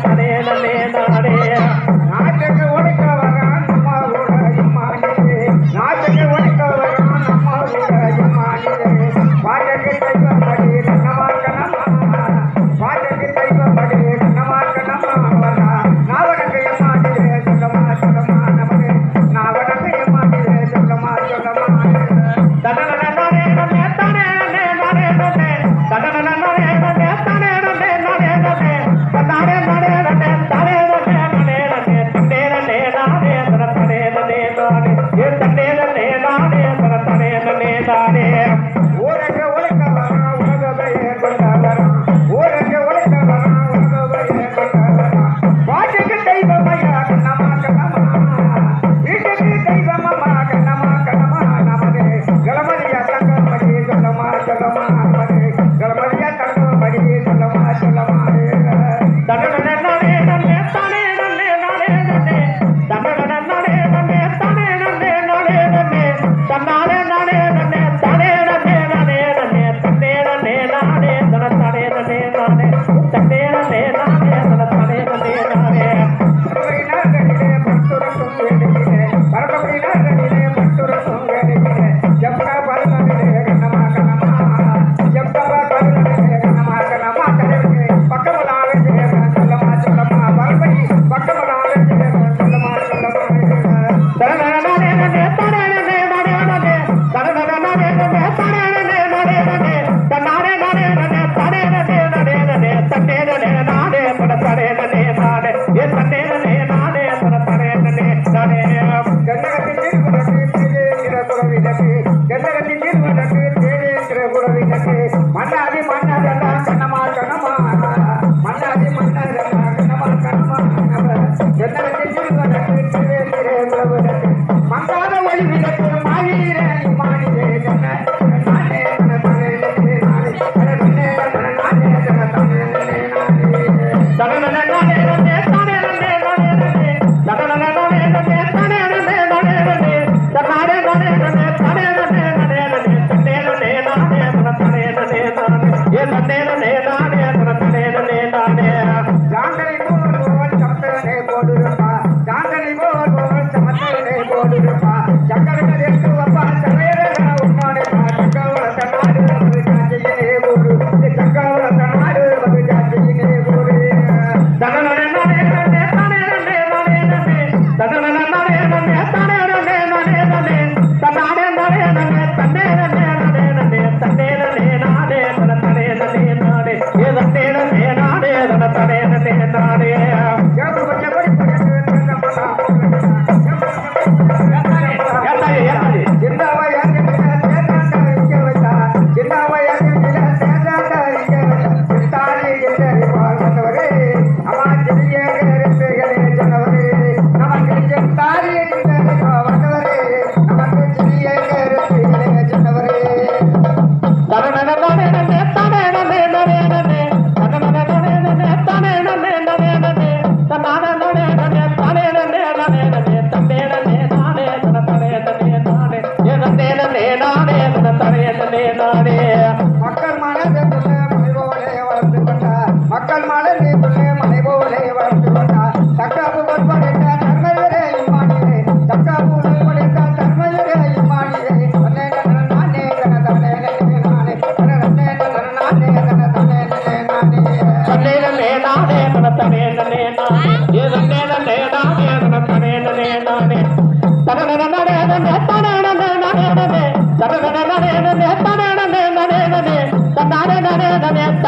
ಕರೆಯಲ ஏ தன்னையே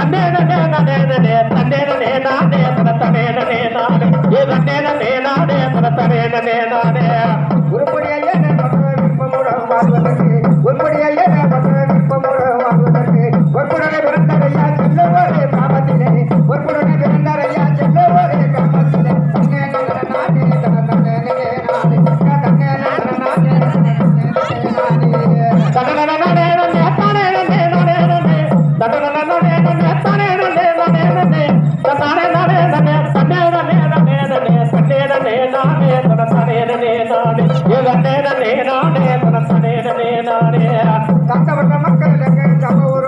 no, no, no, no. தன்னே நானே தனசனே நானே கத்தவட்ட மக்கள் எங்க ஒரு